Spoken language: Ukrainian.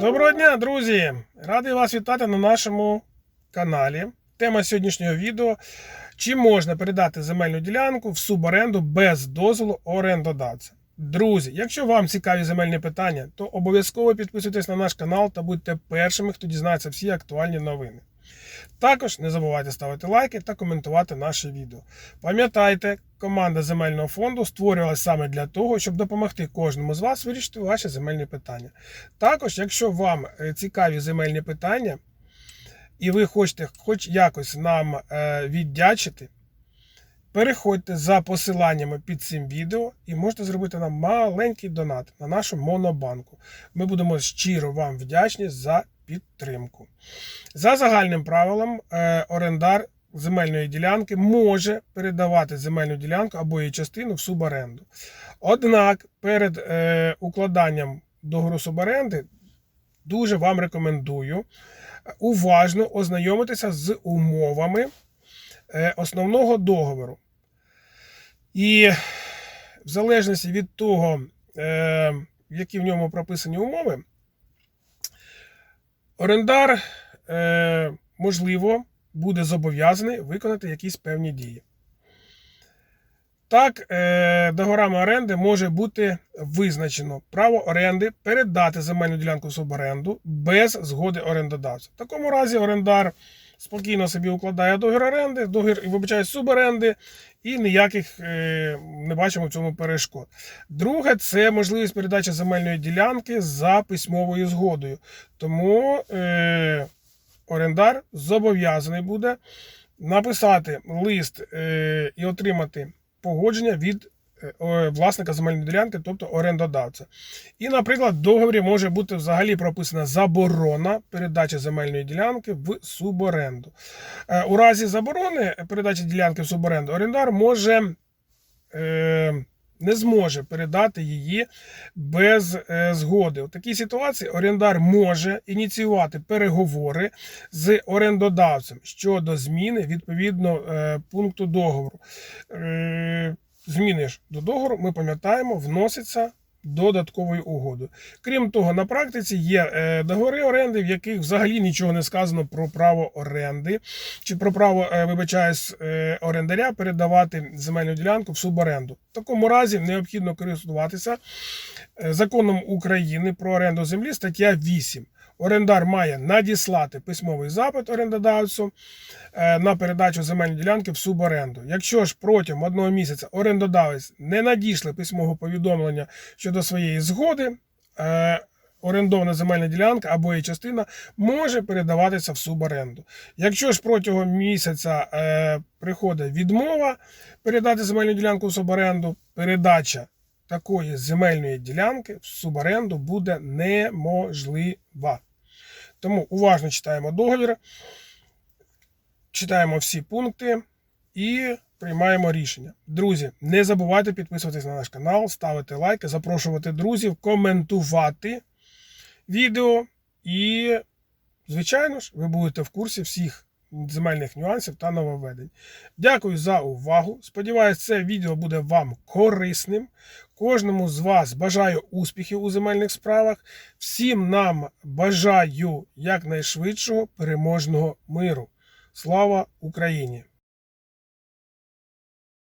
Доброго дня, друзі! Радий вас вітати на нашому каналі. Тема сьогоднішнього відео: чи можна передати земельну ділянку в суборенду без дозволу орендодавця? Друзі, якщо вам цікаві земельні питання, то обов'язково підписуйтесь на наш канал та будьте першими, хто дізнається всі актуальні новини. Також не забувайте ставити лайки та коментувати наше відео. Пам'ятайте, команда земельного фонду створювалася саме для того, щоб допомогти кожному з вас вирішити ваші земельні питання. Також, якщо вам е, цікаві земельні питання, і ви хочете хоч якось нам е, віддячити, переходьте за посиланнями під цим відео і можете зробити нам маленький донат на нашу монобанку. Ми будемо щиро вам вдячні за підтримку. За загальним правилом, е, орендар земельної ділянки може передавати земельну ділянку або її частину в суборенду. Однак перед е, укладанням договору суборенди дуже вам рекомендую уважно ознайомитися з умовами е, основного договору. І в залежності від того, е, які в ньому прописані умови, орендар, е, можливо, буде зобов'язаний виконати якісь певні дії. Так, е, договорами оренди може бути визначено право оренди передати земельну ділянку в суборенду без згоди орендодавця. В такому разі орендар спокійно собі укладає договір оренди, договір вибачає суборенди, і ніяких е, не бачимо в цьому перешкод. Друге, це можливість передачі земельної ділянки за письмовою згодою. Тому е, орендар зобов'язаний буде написати лист е, і отримати погодження від власника земельної ділянки, тобто орендодавця. І, наприклад, в договорі може бути взагалі прописана заборона передачі земельної ділянки в суборенду. Е, У разі заборони передачі ділянки в суборенду орендар може. Е, не зможе передати її без е, згоди. У такій ситуації орендар може ініціювати переговори з орендодавцем щодо зміни відповідно е, пункту договору. Зміни ж до договору, ми пам'ятаємо, вноситься додатковою угодою. Крім того, на практиці є е, договори оренди, в яких взагалі нічого не сказано про право оренди чи про право, е, вибачаюсь, е, орендаря передавати земельну ділянку в суборенду. В такому разі необхідно користуватися законом України про оренду землі, стаття 8. Орендар має надіслати письмовий запит орендодавцю е, на передачу земельної ділянки в суборенду. Якщо ж протягом одного місяця орендодавець не надійшли письмового повідомлення щодо своєї згоди, е, орендована земельна ділянка або її частина може передаватися в суборенду. Якщо ж протягом місяця е, приходить відмова передати земельну ділянку в суборенду, передача такої земельної ділянки в суборенду буде неможлива. Тому уважно читаємо договір, читаємо всі пункти і приймаємо рішення. Друзі, не забувайте підписуватись на наш канал, ставити лайки, запрошувати друзів, коментувати відео. І, звичайно ж, ви будете в курсі всіх земельних нюансів та нововведень. Дякую за увагу. Сподіваюсь, це відео буде вам корисним. Кожному з вас бажаю успіхів у земельних справах. Всім нам бажаю якнайшвидшого переможного миру. Слава Україні!